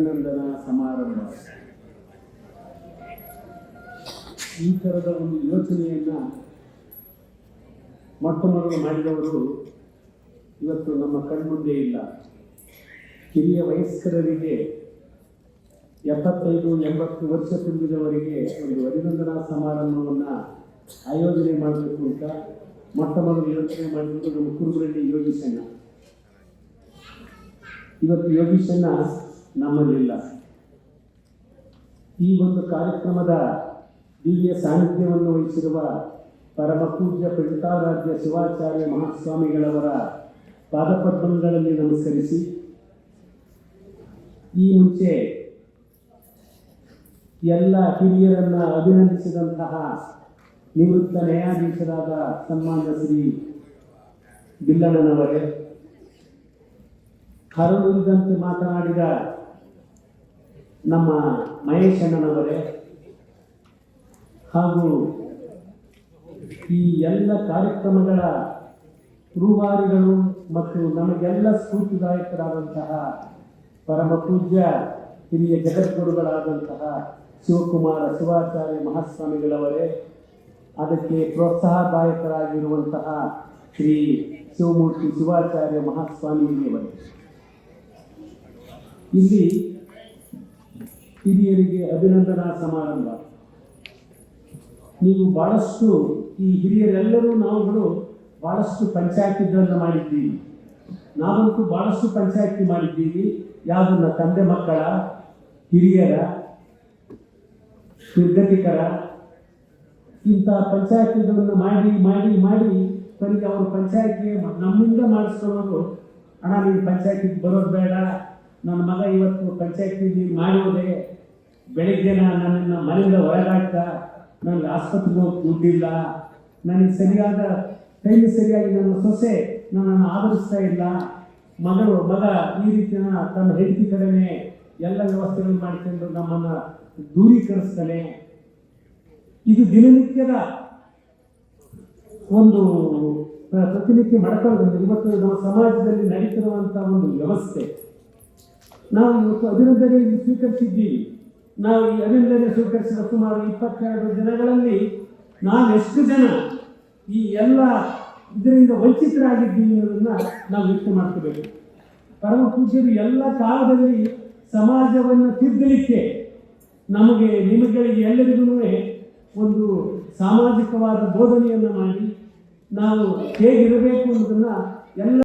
ಅಭಿನಂದನಾ ಸಮಾರಂಭ. ಈ ಥರದ ಒಂದು ಯೋಚನೆಯನ್ನ ಮೊಟ್ಟ ಮೊದಲು ಮಾಡಿದವರು ಇವತ್ತು ನಮ್ಮ ಕಣ್ಮುಂದೆ ಇಲ್ಲ. ಕಿರಿಯ ವಯಸ್ಕರರಿಗೆ ಎಪ್ಪತ್ತೈದು, ಎಂಬತ್ತು ವರ್ಷ ತುಂಬಿದವರಿಗೆ ಒಂದು ಅಭಿನಂದನಾ ಸಮಾರಂಭವನ್ನು ಆಯೋಜನೆ ಮಾಡಬೇಕು ಅಂತ ಮೊಟ್ಟ ಮೊದಲು ಯೋಚನೆ ಮಾಡಬೇಕು ನಮ್ಮ ಕುರುಬರಲ್ಲಿ ಯೋಗಿಸಣ್ಣ ಇವತ್ತು ಯೋಗೀಶಣ್ಣ ನಮ್ಮಲ್ಲಿಲ್ಲ. ಈ ಒಂದು ಕಾರ್ಯಕ್ರಮದ ದಿವ್ಯ ಸಾನ್ನಿಧ್ಯವನ್ನು ವಹಿಸಿರುವ ಪರಮ ಪೂಜ್ಯ ಪಂಡಿತಾರಾಧ್ಯ ಶಿವಾಚಾರ್ಯ ಮಹಾಸ್ವಾಮಿಗಳವರ ಪಾದಪದ್ಮಗಳಲ್ಲಿ ನಮಸ್ಕರಿಸಿ, ಈ ಮುಂಚೆ ಎಲ್ಲ ಹಿರಿಯರನ್ನ ಅಭಿನಂದಿಸಿದಂತಹ ನಿವೃತ್ತ ನ್ಯಾಯಾಧೀಶರಾದ ಸನ್ಮಾನ್ಯ ಶ್ರೀ ಬಿಲ್ಲಣ್ಣನವರೇ ಹರಳುರಿದಂತೆ ಮಾತನಾಡಿದ ನಮ್ಮ ಮಹೇಶ್ ಅಣ್ಣನವರೇ ಹಾಗೂ ಈ ಎಲ್ಲ ಕಾರ್ಯಕ್ರಮಗಳ ರೂವಾರಿಗಳು ಮತ್ತು ನಮಗೆಲ್ಲ ಸ್ಫೂರ್ತಿದಾಯಕರಾದಂತಹ ಪರಮ ಪೂಜ್ಯ ಹಿರಿಯ ಜಗದ್ಗುರುಗಳಾದಂತಹ ಶಿವಕುಮಾರ ಶಿವಾಚಾರ್ಯ ಮಹಾಸ್ವಾಮಿಗಳವರೇ, ಅದಕ್ಕೆ ಪ್ರೋತ್ಸಾಹದಾಯಕರಾಗಿರುವಂತಹ ಶ್ರೀ ಶಿವಮೂರ್ತಿ ಶಿವಾಚಾರ್ಯ ಮಹಾಸ್ವಾಮಿಯವರೇ ಇಲ್ಲಿ ಹಿರಿಯರಿಗೆ ಅಭಿನಂದನಾ ಸಮಾರಂಭ. ನೀವು ಬಹಳಷ್ಟು ಈ ಹಿರಿಯರೆಲ್ಲರೂ ನಾವುಗಳು ಬಹಳಷ್ಟು ಪಂಚಾಯತಿಗಳನ್ನು ಮಾಡಿದ್ದೀವಿ. ನಾವಂತೂ ಬಹಳಷ್ಟು ಪಂಚಾಯತಿ ಮಾಡಿದ್ದೀವಿ. ಯಾವುದನ್ನ ತಂದೆ ಮಕ್ಕಳ, ಹಿರಿಯರ, ನಿರ್ಗತಿಕರ, ಇಂಥ ಪಂಚಾಯತಿಗಳನ್ನು ಮಾಡಿ ಮಾಡಿ ಮಾಡಿ ಕೊನೆಗೆ ಅವರು ಪಂಚಾಯತ್ಗೆ ನಮ್ಮಿಂದ ಮಾಡಿಸ್ಕೊಳ್ಳೋರು ಅಣ್ಣ, ನೀನು ಪಂಚಾಯತಿಗೆ ಬರೋದು ಬೇಡ. ನನ್ನ ಮಗ ಇವತ್ತು ಪಂಚಾಯತಿ ಮಾಡುವುದೇ ಬೆಳಿಗ್ಗೆ ನನ್ನನ್ನು ಮನೆಯಿಂದ ಹೊರಗಾಡ್ತ ನನಗೆ ಆಸ್ಪತ್ರೆಗೆ ಹೋಗಿ ದುಡ್ಡಿಲ್ಲ. ನನಗೆ ಸರಿಯಾದ ಟೈಮ್ ಸರಿಯಾಗಿ ನನ್ನ ಸೊಸೆ ನನ್ನನ್ನು ಆಧರಿಸ್ತಾ ಇಲ್ಲ. ಮಗಳು, ಮಗ ಈ ರೀತಿಯ ತನ್ನ ಹೆಂಡತಿ ಕಡೆನೆ ಎಲ್ಲ ವ್ಯವಸ್ಥೆಗಳು ಮಾಡಿಕೊಂಡು ನಮ್ಮನ್ನು ದೂರೀಕರಿಸ್ತಾನೆ. ಇದು ದಿನನಿತ್ಯದ ಒಂದು ಪ್ರ- ಪ್ರತಿನಿತ್ಯ ಮಾಡ್ಕೊಂಡು ಇವತ್ತು ನಮ್ಮ ಸಮಾಜದಲ್ಲಿ ನಡೀತಿರುವಂಥ ಒಂದು ವ್ಯವಸ್ಥೆ. ನಾವು ಇವತ್ತು ಅಭಿನಂದನೆ ಸ್ವೀಕರಿಸಿದ್ದೀವಿ. ನಾವು ಈ ಅಭಿನಂದನೆ ಸ್ವೀಕರಿಸಿದ ಸುಮಾರು ಇಪ್ಪತ್ತೆರಡು ದಿನಗಳಲ್ಲಿ ನಾನು ಎಷ್ಟು ಜನ ಈ ಎಲ್ಲ ಇದರಿಂದ ವಂಚಿತರಾಗಿದ್ದೀನಿ ಅನ್ನೋದನ್ನು ನಾವು ವ್ಯಕ್ತ ಮಾಡ್ಕೋಬೇಕು. ಪರಮ ಪೂಜ್ಯರು ಎಲ್ಲ ಕಾಲದಲ್ಲಿ ಸಮಾಜವನ್ನು ತಿದ್ದಲಿಕ್ಕೆ ನಮಗೆ ನಿಮಗಳಿಗೆ ಎಲ್ಲರಿಗೂ ಒಂದು ಸಾಮಾಜಿಕವಾದ ಬೋಧನೆಯನ್ನು ಮಾಡಿ ನಾವು ಹೇಗಿರಬೇಕು ಅನ್ನೋದನ್ನು ಎಲ್ಲ